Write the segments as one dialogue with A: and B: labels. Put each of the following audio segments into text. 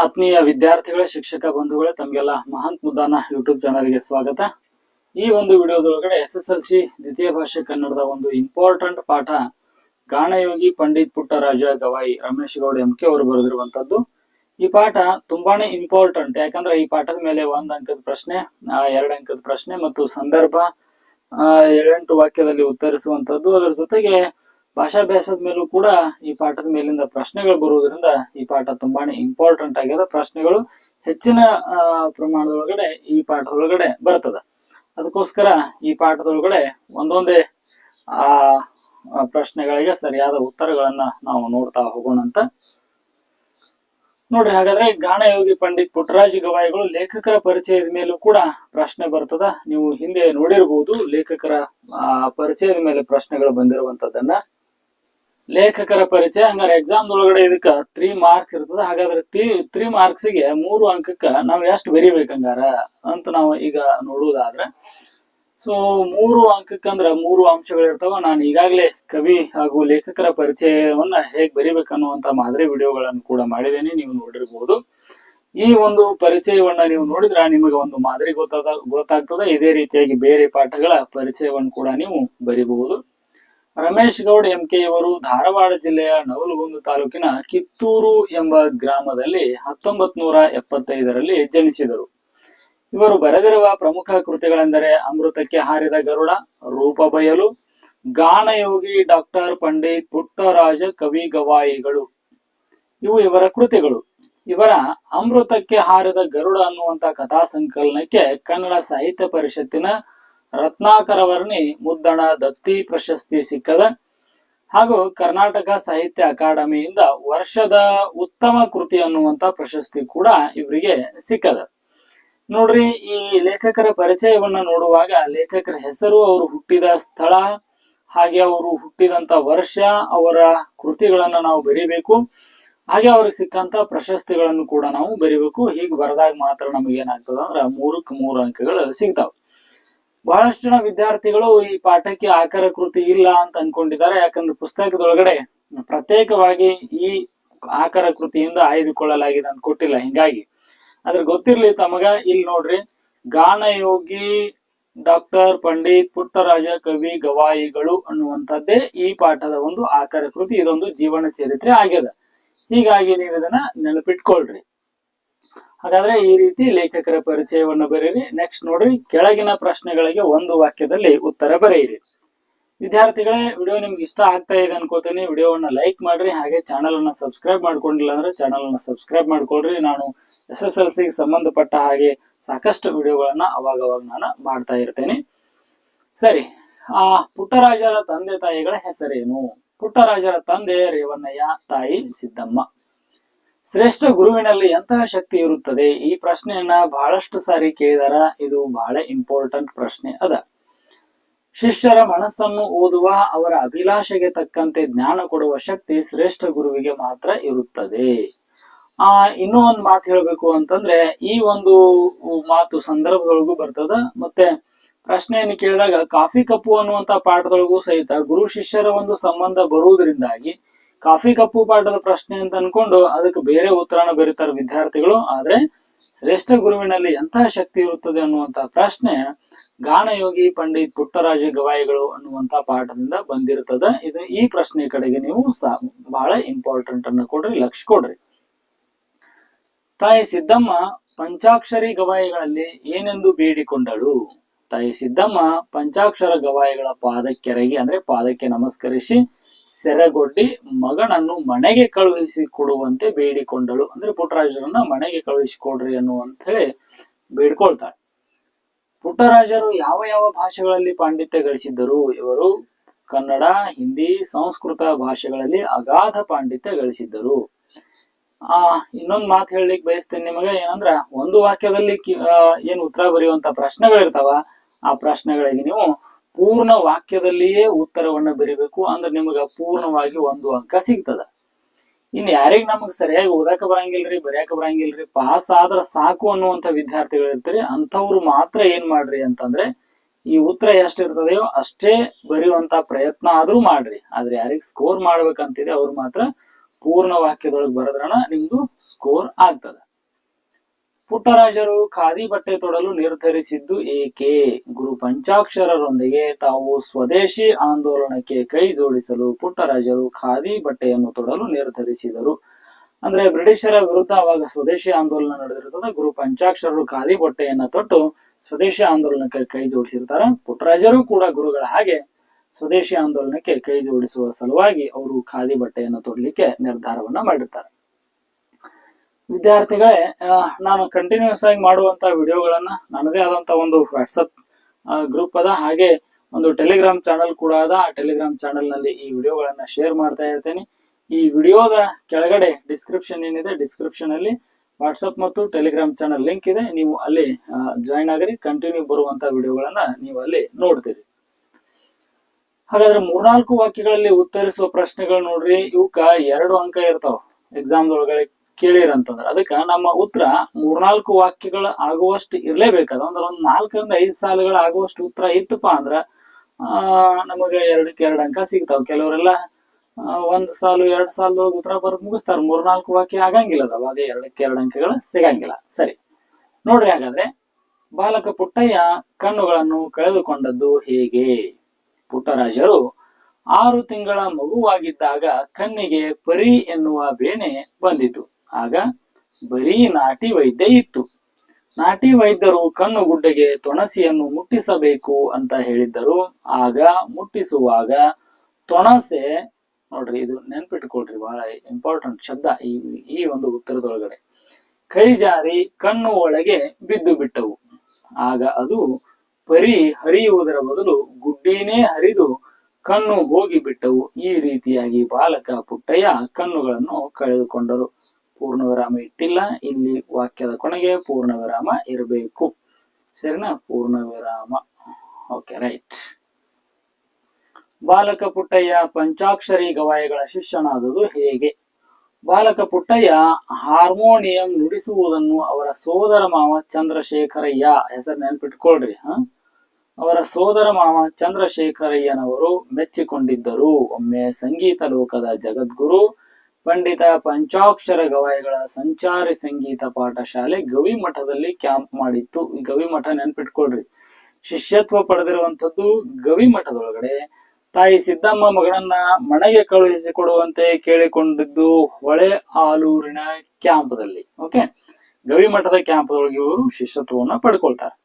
A: ಆತ್ಮೀಯ ವಿದ್ಯಾರ್ಥಿಗಳ ಶಿಕ್ಷಕ ಬಂಧುಗಳೇ ತಮಗೆಲ್ಲ ಮಹಂತ್ ಮುದ್ದಾನ ಯೂಟ್ಯೂಬ್ ಚಾನಲ್ಗೆ ಸ್ವಾಗತ. ಈ ಒಂದು ವಿಡಿಯೋದೊಳಗಡೆ ಎಸ್ ಎಸ್ ಎಲ್ ಸಿ ದ್ವಿತೀಯ ಭಾಷೆ ಕನ್ನಡದ ಒಂದು ಇಂಪಾರ್ಟೆಂಟ್ ಪಾಠ ಗಾಣಯೋಗಿ ಪಂಡಿತ್ ಪುಟ್ಟರಾಜ ಗವಾಯಿ ರಮೇಶ್ ಗೌಡ ಎಂ ಕೆ ಅವರು ಬರೆದಿರುವಂತದ್ದು ಈ ಪಾಠ ತುಂಬಾನೇ ಇಂಪಾರ್ಟೆಂಟ್ ಯಾಕಂದ್ರೆ ಈ ಪಾಠದ ಮೇಲೆ ಒಂದ್ ಅಂಕದ ಪ್ರಶ್ನೆ ಎರಡ್ ಅಂಕದ ಪ್ರಶ್ನೆ ಮತ್ತು ಸಂದರ್ಭ ಆ, ಏಳೆಂಟು ವಾಕ್ಯದಲ್ಲಿ ಉತ್ತರಿಸುವಂತದ್ದು ಅದರ ಜೊತೆಗೆ ಭಾಷಾಭ್ಯಾಸದ ಮೇಲೂ ಕೂಡ ಈ ಪಾಠದ ಮೇಲಿಂದ ಪ್ರಶ್ನೆಗಳು ಬರುವುದರಿಂದ ಈ ಪಾಠ ತುಂಬಾನೇ ಇಂಪಾರ್ಟೆಂಟ್ ಆಗ್ಯದ ಪ್ರಶ್ನೆಗಳು ಹೆಚ್ಚಿನ ಪ್ರಮಾಣದೊಳಗಡೆ ಈ ಪಾಠದೊಳಗಡೆ ಬರ್ತದ. ಅದಕ್ಕೋಸ್ಕರ ಈ ಪಾಠದೊಳಗಡೆ ಒಂದೊಂದೇ, ಆ ಪ್ರಶ್ನೆಗಳಿಗೆ ಸರಿಯಾದ ಉತ್ತರಗಳನ್ನ ನಾವು ನೋಡ್ತಾ ಹೋಗೋಣ ಅಂತ. ನೋಡ್ರಿ, ಹಾಗಾದ್ರೆ ಗಾನಯೋಗಿ ಪಂಡಿತ್ ಪುಟ್ಟರಾಜ ಗವಾಯಿಗಳು ಲೇಖಕರ ಪರಿಚಯದ ಮೇಲೂ ಕೂಡ ಪ್ರಶ್ನೆ ಬರ್ತದ. ನೀವು ಹಿಂದೆ ನೋಡಿರಬಹುದು ಲೇಖಕರ ಪರಿಚಯದ ಮೇಲೆ ಪ್ರಶ್ನೆಗಳು ಬಂದಿರುವಂತದನ್ನ ಲೇಖಕರ ಪರಿಚಯ. ಹಂಗಾರೆ ಎಕ್ಸಾಮ್ ಒಳಗಡೆ ಇದಕ್ಕ ತ್ರೀ ಮಾರ್ಕ್ಸ್ ಇರ್ತದ. ಹಾಗಾದ್ರೆ ತ್ರೀ ತ್ರೀ ಮಾರ್ಕ್ಸಿಗೆ ಮೂರು ಅಂಕಕ್ಕ ನಾವು ಎಷ್ಟು ಬರಿಬೇಕು ಹಂಗಾರ ಅಂತ ನಾವು ಈಗ ನೋಡುವುದಾದ್ರೆ. ಸೊ ಮೂರು ಅಂಕಕ್ಕಂದ್ರ ಮೂರು ಅಂಶಗಳಿರ್ತಾವ ನಾನು ಈಗಾಗಲೇ ಕವಿ ಹಾಗೂ ಲೇಖಕರ ಪರಿಚಯವನ್ನ ಹೇಗ್ ಬರಿಬೇಕನ್ನುವಂತ ಮಾದರಿ ವಿಡಿಯೋಗಳನ್ನು ಕೂಡ ಮಾಡಿದ್ದೇನೆ. ನೀವು ನೋಡಿರ್ಬೋದು. ಈ ಒಂದು ಪರಿಚಯವನ್ನ ನೀವು ನೋಡಿದ್ರೆ ನಿಮಗೆ ಒಂದು ಮಾದರಿ ಗೊತ್ತಾದ, ಗೊತ್ತಾಗ್ತದೆ. ಇದೇ ರೀತಿಯಾಗಿ ಬೇರೆ ಪಾಠಗಳ ಪರಿಚಯವನ್ನು ಕೂಡ ನೀವು ಬರಿಬಹುದು. ರಮೇಶ್ ಗೌಡ್ ಎಂ ಕೆ ಇವರು ಧಾರವಾಡ ಜಿಲ್ಲೆಯ ನವಲಗುಂದ ತಾಲೂಕಿನ ಕಿತ್ತೂರು ಎಂಬ ಗ್ರಾಮದಲ್ಲಿ ಹತ್ತೊಂಬತ್ ನೂರ ಎಪ್ಪತ್ತೈದರಲ್ಲಿ ಜನಿಸಿದರು. ಇವರು ಬರೆದಿರುವ ಪ್ರಮುಖ ಕೃತಿಗಳೆಂದರೆ ಅಮೃತಕ್ಕೆ ಹಾರಿದ ಗರುಡ, ರೂಪ ಬಯಲು, ಗಾನಯೋಗಿ ಡಾಕ್ಟರ್ ಪಂಡಿತ್ ಪುಟ್ಟರಾಜ ಕವಿ ಗವಾಯಿಗಳು. ಇವು ಇವರ ಕೃತಿಗಳು. ಇವರ ಅಮೃತಕ್ಕೆ ಹಾರಿದ ಗರುಡ ಅನ್ನುವಂತ ಕಥಾ ಸಂಕಲನಕ್ಕೆ ಕನ್ನಡ ಸಾಹಿತ್ಯ ಪರಿಷತ್ತಿನ ರತ್ನಾಕರ ವರ್ಣಿ ಮುದ್ದಣ, ದತ್ತಿ ಪ್ರಶಸ್ತಿ ಸಿಕ್ಕದ. ಹಾಗೂ ಕರ್ನಾಟಕ ಸಾಹಿತ್ಯ ಅಕಾಡೆಮಿಯಿಂದ ವರ್ಷದ ಉತ್ತಮ ಕೃತಿ ಅನ್ನುವಂತ ಪ್ರಶಸ್ತಿ ಕೂಡ ಇವರಿಗೆ ಸಿಕ್ಕದ. ನೋಡ್ರಿ, ಈ ಲೇಖಕರ ಪರಿಚಯವನ್ನ ನೋಡುವಾಗ ಲೇಖಕರ ಹೆಸರು, ಅವರು ಹುಟ್ಟಿದ ಸ್ಥಳ, ಹಾಗೆ ಅವರು ಹುಟ್ಟಿದಂತ ವರ್ಷ, ಅವರ ಕೃತಿಗಳನ್ನ ನಾವು ಬರೀಬೇಕು. ಹಾಗೆ ಅವ್ರಿಗೆ ಸಿಕ್ಕಂತ ಪ್ರಶಸ್ತಿಗಳನ್ನು ಕೂಡ ನಾವು ಬರಿಬೇಕು. ಹೀಗೆ ಬರೆದಾಗ ಮಾತ್ರ ನಮಗೆ ಏನಾಗ್ತದ ಅಂದ್ರ ಮೂರಕ್ಕೆ ಮೂರು ಅಂಕಗಳು ಸಿಗ್ತಾವ. ಬಹಳಷ್ಟು ಜನ ವಿದ್ಯಾರ್ಥಿಗಳು ಈ ಪಾಠಕ್ಕೆ ಆಕಾರ ಕೃತಿ ಇಲ್ಲ ಅಂತ ಅನ್ಕೊಂಡಿದ್ದಾರೆ. ಯಾಕಂದ್ರೆ ಪುಸ್ತಕದೊಳಗಡೆ ಪ್ರತ್ಯೇಕವಾಗಿ ಈ ಆಕಾರ ಕೃತಿಯಿಂದ ಆಯ್ದುಕೊಳ್ಳಲಾಗಿದೆ ಅಂತ ಕೊಟ್ಟಿಲ್ಲ. ಹಿಂಗಾಗಿ ಆದ್ರೆ ಗೊತ್ತಿರ್ಲಿ ತಮಗ ಇಲ್ಲಿ ನೋಡ್ರಿ, ಗಾನಯೋಗಿ ಡಾಕ್ಟರ್ ಪಂಡಿತ್ ಪುಟ್ಟರಾಜ ಕವಿ ಗವಾಯಿಗಳು ಅನ್ನುವಂಥದ್ದೇ ಈ ಪಾಠದ ಒಂದು ಆಕಾರ ಕೃತಿ. ಇದೊಂದು ಜೀವನ ಚರಿತ್ರೆ ಆಗ್ಯದ ಹೀಗಾಗಿ ನೀವು ಇದನ್ನ ನೆನಪಿಟ್ಕೊಳ್ರಿ. ಹಾಗಾದ್ರೆ ಈ ರೀತಿ ಲೇಖಕರ ಪರಿಚಯವನ್ನು ಬರೀರಿ ನೆಕ್ಸ್ಟ್ ನೋಡ್ರಿ, ಕೆಳಗಿನ ಪ್ರಶ್ನೆಗಳಿಗೆ ಒಂದು ವಾಕ್ಯದಲ್ಲಿ ಉತ್ತರ ಬರೆಯಿರಿ. ವಿದ್ಯಾರ್ಥಿಗಳೇ, ವಿಡಿಯೋ ನಿಮ್ಗೆ ಇಷ್ಟ ಆಗ್ತಾ ಇದೆ ಅನ್ಕೋತೀನಿ. ವಿಡಿಯೋವನ್ನ ಲೈಕ್ ಮಾಡ್ರಿ, ಹಾಗೆ ಚಾನಲ್ ಅನ್ನ ಸಬ್ಸ್ಕ್ರೈಬ್ ಮಾಡ್ಕೊಂಡಿಲ್ಲ ಅಂದ್ರೆ ಚಾನಲ್ ಅನ್ನ ಸಬ್ಸ್ಕ್ರೈಬ್ ಮಾಡ್ಕೊಳ್ರಿ. ನಾನು ಎಸ್ ಎಸ್ ಎಲ್ ಸಿ ಸಂಬಂಧಪಟ್ಟ ಹಾಗೆ ಸಾಕಷ್ಟು ವಿಡಿಯೋಗಳನ್ನ ಅವಾಗ ಅವಾಗ ನಾನು ಮಾಡ್ತಾ ಇರ್ತೇನೆ. ಸರಿ, ಆ ಪುಟ್ಟರಾಜರ ತಂದೆ ತಾಯಿಗಳ ಹೆಸರೇನು? ಪುಟ್ಟರಾಜರ ತಂದೆ ರೇವಣ್ಣಯ್ಯ ತಾಯಿ ಸಿದ್ದಮ್ಮ. ಶ್ರೇಷ್ಠ ಗುರುವಿನಲ್ಲಿ ಎಂತಹ ಶಕ್ತಿ ಇರುತ್ತದೆ? ಈ ಪ್ರಶ್ನೆಯನ್ನ ಬಹಳಷ್ಟು ಸಾರಿ ಕೇಳಿದಾರ. ಇದು ಬಹಳ ಇಂಪಾರ್ಟೆಂಟ್ ಪ್ರಶ್ನೆ ಅದ. ಶಿಷ್ಯರ ಮನಸ್ಸನ್ನು ಓದುವ, ಅವರ ಅಭಿಲಾಷೆಗೆ ತಕ್ಕಂತೆ ಜ್ಞಾನ ಕೊಡುವ ಶಕ್ತಿ ಶ್ರೇಷ್ಠ ಗುರುವಿಗೆ ಮಾತ್ರ ಇರುತ್ತದೆ. ಆ, ಇನ್ನೂ ಒಂದು ಮಾತು ಹೇಳಬೇಕು ಅಂತಂದ್ರೆ, ಈ ಒಂದು ಮಾತು ಸಂದರ್ಭದೊಳಗೂ ಬರ್ತದ. ಮತ್ತೆ ಪ್ರಶ್ನೆಯನ್ನು ಕೇಳಿದಾಗ ಕಾಫಿ ಕಪ್ಪು ಅನ್ನುವಂತ ಪಾಠದೊಳಗೂ ಸಹಿತ ಗುರು ಶಿಷ್ಯರ ಒಂದು ಸಂಬಂಧ ಬರುವುದರಿಂದಾಗಿ ಕಾಫಿ ಕಪ್ಪು ಪಾಠದ ಪ್ರಶ್ನೆ ಅಂತ ಅನ್ಕೊಂಡು ಅದಕ್ಕೆ ಬೇರೆ ಉತ್ತರನ ಬರೀತಾರೆ ವಿದ್ಯಾರ್ಥಿಗಳು. ಆದ್ರೆ ಶ್ರೇಷ್ಠ ಗುರುವಿನಲ್ಲಿ ಎಂತಹ ಶಕ್ತಿ ಇರುತ್ತದೆ ಅನ್ನುವಂತ ಪ್ರಶ್ನೆ ಗಾನಯೋಗಿ ಪಂಡಿತ್ ಪುಟ್ಟರಾಜ ಗವಾಯಿಗಳು ಅನ್ನುವಂತ ಪಾಠದಿಂದ ಬಂದಿರ್ತದ. ಇದು ಈ ಪ್ರಶ್ನೆ ಕಡೆಗೆ ನೀವು ಬಹಳ ಇಂಪಾರ್ಟೆಂಟ್ ಅನ್ನ ಕೊಡ್ರಿ ಲಕ್ಷ ಕೊಡ್ರಿ. ತಾಯಿ ಸಿದ್ದಮ್ಮ ಪಂಚಾಕ್ಷರಿ ಗವಾಯಿಗಳಲ್ಲಿ ಏನೆಂದು ಬೇಡಿಕೊಂಡಳು? ತಾಯಿ ಸಿದ್ದಮ್ಮ ಪಂಚಾಕ್ಷರ ಗವಾಯಿಗಳ ಪಾದಕ್ಕೆರಗಿ ಅಂದ್ರೆ ಪಾದಕ್ಕೆ ನಮಸ್ಕರಿಸಿ ಸೆರೆಗೊಡ್ಡಿ ಮಗನನ್ನು ಮನೆಗೆ ಕಳುಹಿಸಿ ಕೊಡುವಂತೆ ಬೇಡಿಕೊಂಡಳು. ಅಂದ್ರೆ ಪುಟ್ಟರಾಜರನ್ನ ಮನೆಗೆ ಕಳುಹಿಸಿಕೊಡ್ರಿ ಅನ್ನುವಂತ ಹೇಳಿ ಬೇಡ್ಕೊಳ್ತಾಳೆ ಪುಟ್ಟರಾಜರು ಯಾವ ಯಾವ ಭಾಷೆಗಳಲ್ಲಿ ಪಾಂಡಿತ್ಯ ಗಳಿಸಿದ್ದರು? ಇವರು ಕನ್ನಡ, ಹಿಂದಿ, ಸಂಸ್ಕೃತ ಭಾಷೆಗಳಲ್ಲಿ ಅಗಾಧ ಪಾಂಡಿತ್ಯ ಗಳಿಸಿದ್ದರು. ಆ, ಇನ್ನೊಂದು ಮಾತು ಹೇಳಲಿಕ್ಕೆ ಬಯಸ್ತೇನೆ ನಿಮಗೆ. ಏನಂದ್ರ, ಒಂದು ವಾಕ್ಯದಲ್ಲಿ ಏನು ಉತ್ತರ ಬರೆಯುವಂತ ಪ್ರಶ್ನೆಗಳಿರ್ತಾವ, ಆ ಪ್ರಶ್ನೆಗಳಿಗೆ ನೀವು ಪೂರ್ಣ ವಾಕ್ಯದಲ್ಲಿಯೇ ಉತ್ತರವನ್ನ ಬರೀಬೇಕು ಅಂದ್ರೆ ನಿಮಗೆ ಪೂರ್ಣವಾಗಿ ಒಂದು ಅಂಕ ಸಿಗ್ತದ. ಇನ್ನು ಯಾರಿಗ ನಮಗ್ ಸರಿಯಾಗಿ ಓದಾಕ ಬರಂಗಿಲ್ರಿ, ಬರ್ಯಾಕ ಬರಂಗಿಲ್ರಿ, ಪಾಸ್ ಆದ್ರ ಸಾಕು ಅನ್ನುವಂತ ವಿದ್ಯಾರ್ಥಿಗಳು ಇರ್ತೀರಿ ಅಂಥವ್ರು ಮಾತ್ರ ಏನ್ ಮಾಡ್ರಿ ಅಂತಂದ್ರೆ ಈ ಉತ್ತರ ಎಷ್ಟಿರ್ತದೆಯೋ ಅಷ್ಟೇ ಬರೆಯುವಂತ ಪ್ರಯತ್ನ ಆದ್ರೂ ಮಾಡ್ರಿ. ಆದ್ರೆ ಯಾರಿಗ್ ಸ್ಕೋರ್ ಮಾಡ್ಬೇಕಂತಿದೆ ಅವ್ರು ಮಾತ್ರ ಪೂರ್ಣ ವಾಕ್ಯದೊಳಗೆ ಬರೆದ್ರಣ ನಿಮ್ದು ಸ್ಕೋರ್ ಆಗ್ತದ. ಪುಟ್ಟರಾಜರು ಖಾದಿ ಬಟ್ಟೆ ತೊಡಲು ನಿರ್ಧರಿಸಿದ್ದು ಏಕೆ? ಗುರು ಪಂಚಾಕ್ಷರರೊಂದಿಗೆ ತಾವು ಸ್ವದೇಶಿ ಆಂದೋಲನಕ್ಕೆ ಕೈ ಜೋಡಿಸಲು ಪುಟ್ಟರಾಜರು ಖಾದಿ ಬಟ್ಟೆಯನ್ನು ತೊಡಲು ನಿರ್ಧರಿಸಿದರು. ಅಂದ್ರೆ ಬ್ರಿಟಿಷರ ವಿರುದ್ಧ ಅವಾಗ ಸ್ವದೇಶಿ ಆಂದೋಲನ ನಡೆದಿರುತ್ತದೆ. ಗುರು ಪಂಚಾಕ್ಷರರು ಖಾದಿ ಬಟ್ಟೆಯನ್ನ ತೊಟ್ಟು ಸ್ವದೇಶಿ ಆಂದೋಲನಕ್ಕೆ ಕೈ ಜೋಡಿಸಿರ್ತಾರೆ. ಪುಟ್ಟರಾಜರು ಕೂಡ ಗುರುಗಳ ಹಾಗೆ ಸ್ವದೇಶಿ ಆಂದೋಲನಕ್ಕೆ ಕೈ ಜೋಡಿಸುವ ಸಲುವಾಗಿ ಅವರು ಖಾದಿ ಬಟ್ಟೆಯನ್ನು ತೊಡಲಿಕ್ಕೆ ನಿರ್ಧಾರವನ್ನ ಮಾಡಿರ್ತಾರೆ. ವಿದ್ಯಾರ್ಥಿಗಳೇ ನಾನು ಕಂಟಿನ್ಯೂಸ್ ಆಗಿ ಮಾಡುವಂತ ವಿಡಿಯೋಗಳನ್ನ ನನ್ನದೇ ಆದಂತ ಒಂದು ವಾಟ್ಸಪ್ ಗ್ರೂಪ್ ಅದ. ಹಾಗೆ ಒಂದು ಟೆಲಿಗ್ರಾಮ್ ಚಾನಲ್ ಕೂಡ ಅದ. ಆ ಟೆಲಿಗ್ರಾಮ್ ಚಾನಲ್ನಲ್ಲಿ ಈ ವಿಡಿಯೋಗಳನ್ನ ಶೇರ್ ಮಾಡ್ತಾ ಇರ್ತೇನೆ. ಈ ವಿಡಿಯೋದ ಕೆಳಗಡೆ ಡಿಸ್ಕ್ರಿಪ್ಷನ್ ಏನಿದೆ ಡಿಸ್ಕ್ರಿಪ್ಷನ್ ಅಲ್ಲಿ ವಾಟ್ಸಪ್ ಮತ್ತು ಟೆಲಿಗ್ರಾಮ್ ಚಾನಲ್ ಲಿಂಕ್ ಇದೆ. ನೀವು ಅಲ್ಲಿ ಜಾಯಿನ್ ಆಗಿರಿ. ಕಂಟಿನ್ಯೂ ಬರುವಂತ ವಿಡಿಯೋಗಳನ್ನ ನೀವು ಅಲ್ಲಿ ನೋಡ್ತೀರಿ. ಹಾಗಾದ್ರೆ ಮೂರ್ನಾಲ್ಕು ವಾಕ್ಯಗಳಲ್ಲಿ ಉತ್ತರಿಸುವ ಪ್ರಶ್ನೆಗಳು ನೋಡ್ರಿ. ಇವಕ್ಕ ಎರಡು ಅಂಕ ಇರ್ತಾವ. ಎಕ್ಸಾಮ್ ಒಳಗಡೆ ಕೇಳಿರಂತಂದ್ರ ಅದಕ್ಕೆ ನಮ್ಮ ಉತ್ತರ ಮೂರ್ನಾಲ್ಕು ವಾಕ್ಯಗಳ ಆಗುವಷ್ಟು ಇರಲೇಬೇಕಾದ. ಅಂದ್ರೆ ಒಂದ್ ನಾಲ್ಕರಿಂದ ಐದು ಸಾಲುಗಳ ಆಗುವಷ್ಟು ಉತ್ತರ ಇತ್ತಪ್ಪ ಅಂದ್ರ, ಆ, ನಮಗೆ ಎರಡಕ್ಕೆ ಎರಡು ಅಂಕ ಸಿಗ್ತಾವ. ಕೆಲವರೆಲ್ಲ ಒಂದ್ ಸಾಲು, ಎರಡ್ ಸಾಲು ಉತ್ತರ ಬರೆದು ಮುಗಿಸ್ತಾರ. ಮೂರ್ನಾಲ್ಕು ವಾಕ್ಯ ಆಗಂಗಿಲ್ಲ ಅದಾವ. ಅದೇ ಎರಡಕ್ಕೆ ಎರಡು ಅಂಕಗಳು ಸಿಗಂಗಿಲ್ಲ. ಸರಿ. ನೋಡ್ರಿ ಹಾಗಾದ್ರೆ, ಬಾಲಕ ಪುಟ್ಟಯ್ಯ ಕಣ್ಣುಗಳನ್ನು ಕಳೆದುಕೊಂಡದ್ದು ಹೇಗೆ? ಪುಟ್ಟರಾಜರು ಆರು ತಿಂಗಳ ಮಗುವಾಗಿದ್ದಾಗ ಕಣ್ಣಿಗೆ ಪರಿ ಎನ್ನುವ ಬೇನೆ ಬಂದಿತು ಆಗ ಬರೀ ನಾಟಿ ವೈದ್ಯ ಇತ್ತು. ನಾಟಿ ವೈದ್ಯರು ಕಣ್ಣು ಗುಡ್ಡೆಗೆ ತೊಣಸಿಯನ್ನು ಮುಟ್ಟಿಸಬೇಕು ಅಂತ ಹೇಳಿದ್ದರು. ಆಗ ಮುಟ್ಟಿಸುವಾಗ ತೊಣಸೆ, ನೋಡ್ರಿ ಇದು ನೆನ್ಪಿಟ್ಕೊಳ್ರಿ ಬಹಳ ಇಂಪಾರ್ಟೆಂಟ್ ಶಬ್ದ ಈ ಈ ಒಂದು ಉತ್ತರದೊಳಗಡೆ. ಕೈ ಜಾರಿ ಕಣ್ಣು ಒಳಗೆ ಬಿದ್ದು ಬಿಟ್ಟವು. ಆಗ ಅದು ಪರಿ ಹರಿಯುವುದರ ಬದಲು ಗುಡ್ಡಿನೇ ಹರಿದು ಕಣ್ಣು ಹೋಗಿ ಬಿಟ್ಟವು ಈ ರೀತಿಯಾಗಿ ಬಾಲಕ ಪುಟ್ಟಯ್ಯ ಕಣ್ಣುಗಳನ್ನು ಕಳೆದುಕೊಂಡರು. ಪೂರ್ಣ ವಿರಾಮ ಇಟ್ಟಿಲ್ಲ. ಇಲ್ಲಿ ವಾಕ್ಯದ ಕೊನೆಗೆ ಪೂರ್ಣ ವಿರಾಮ ಇರಬೇಕು. ಸರಿನಾ? ಪೂರ್ಣ ವಿರಾಮ ಓಕೆ ರೈಟ್ ಬಾಲಕ ಪುಟ್ಟಯ್ಯ ಪಂಚಾಕ್ಷರಿ ಗವಾಯಿಗಳ ಶಿಷ್ಯನಾದುದು ಹೇಗೆ? ಬಾಲಕ ಪುಟ್ಟಯ್ಯ ಹಾರ್ಮೋನಿಯಂ ನುಡಿಸುವುದನ್ನು ಅವರ ಸೋದರ ಮಾವ ಚಂದ್ರಶೇಖರಯ್ಯ, ಹೆಸರು ನೆನ್ಪಿಟ್ಕೊಳ್ರಿ, ಹ? ಅವರ ಸೋದರ ಮಾವ ಚಂದ್ರಶೇಖರಯ್ಯನವರು ಮೆಚ್ಚಿಕೊಂಡಿದ್ದರು. ಒಮ್ಮೆ ಸಂಗೀತ ಲೋಕದ ಜಗದ್ಗುರು ಪಂಡಿತ ಪಂಚಾಕ್ಷರ ಗವಾಯಿಗಳ ಸಂಚಾರಿ ಸಂಗೀತ ಪಾಠಶಾಲೆ ಗವಿ ಮಠದಲ್ಲಿ ಕ್ಯಾಂಪ್ ಮಾಡಿತ್ತು. ಈ ಗವಿ ಮಠ ನೆನ್ಪಿಟ್ಕೊಳ್ರಿ. ಶಿಷ್ಯತ್ವ ಪಡೆದಿರುವಂತದ್ದು ಗವಿ ಮಠದೊಳಗಡೆ. ತಾಯಿ ಸಿದ್ದಮ್ಮ ಮಗಳನ್ನ ಮನೆಗೆ ಕಳುಹಿಸಿಕೊಡುವಂತೆ ಕೇಳಿಕೊಂಡಿದ್ದು ಹೊಳೆ ಆಲೂರಿನ ಕ್ಯಾಂಪ್ದಲ್ಲಿ. ಓಕೆ? ಗವಿ ಮಠದ ಕ್ಯಾಂಪ್ದೊಳಗೆ ಇವರು ಶಿಷ್ಯತ್ವವನ್ನ ಪಡ್ಕೊಳ್ತಾರೆ.